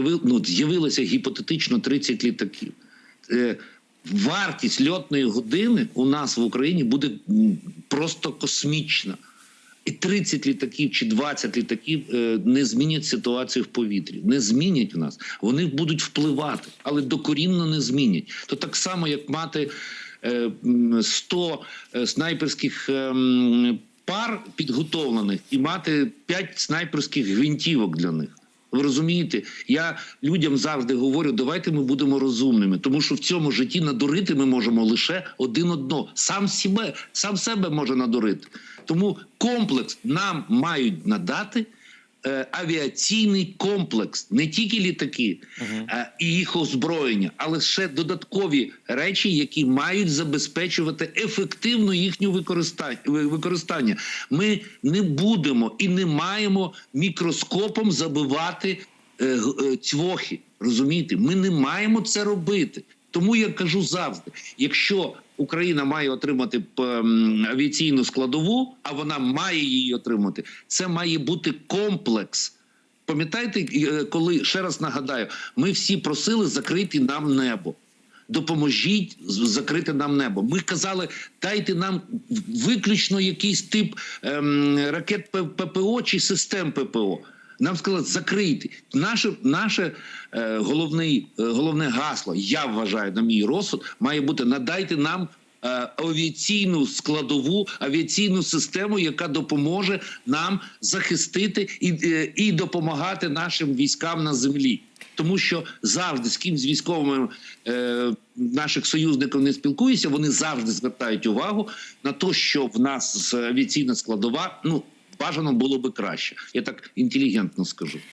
ну, з'явилося гіпотетично 30 літаків. Е, Вартість льотної години у нас в Україні буде просто космічна. І 30 літаків чи 20 літаків е, не змінять ситуацію в повітрі, не змінять в нас. Вони будуть впливати, але докорінно не змінять. То так само, як мати е, 100 е, снайперських пар підготовлених і мати 5 снайперських гвинтівок для них. Ви розумієте, я людям завжди говорю, давайте ми будемо розумними, тому що в цьому житті надурити ми можемо лише один одного. Сам себе, сам себе може надурити. Тому комплекс нам мають надати. Е, Авіаційний комплекс, не тільки літаки е, і їх озброєння, але ще додаткові речі, які мають забезпечувати ефективно їхню використання. Ми не будемо і не маємо мікроскопом забивати е, е, цвохи. Розумієте, ми не маємо це робити. Тому я кажу завжди: якщо Україна має отримати авіаційну складову, а вона має її отримати, це має бути комплекс. Пам'ятаєте, е, коли ще раз нагадаю, ми всі просили закрити нам небо. Допоможіть закрити нам небо. Ми казали, дайте нам виключно якийсь тип ем, ракет ППО чи систем ППО. Нам сказали, закрийте. Наше, наше е, головний, е, головне гасло, я вважаю, на мій розсуд, має бути надайте нам е, авіаційну складову, авіаційну систему, яка допоможе нам захистити і, е, і допомагати нашим військам на землі. Тому що завжди з ким з військовими е, наших союзників не спілкуюся, вони завжди звертають увагу на те, що в нас авіаційна складова ну бажано було би краще. Я так інтелігентно скажу.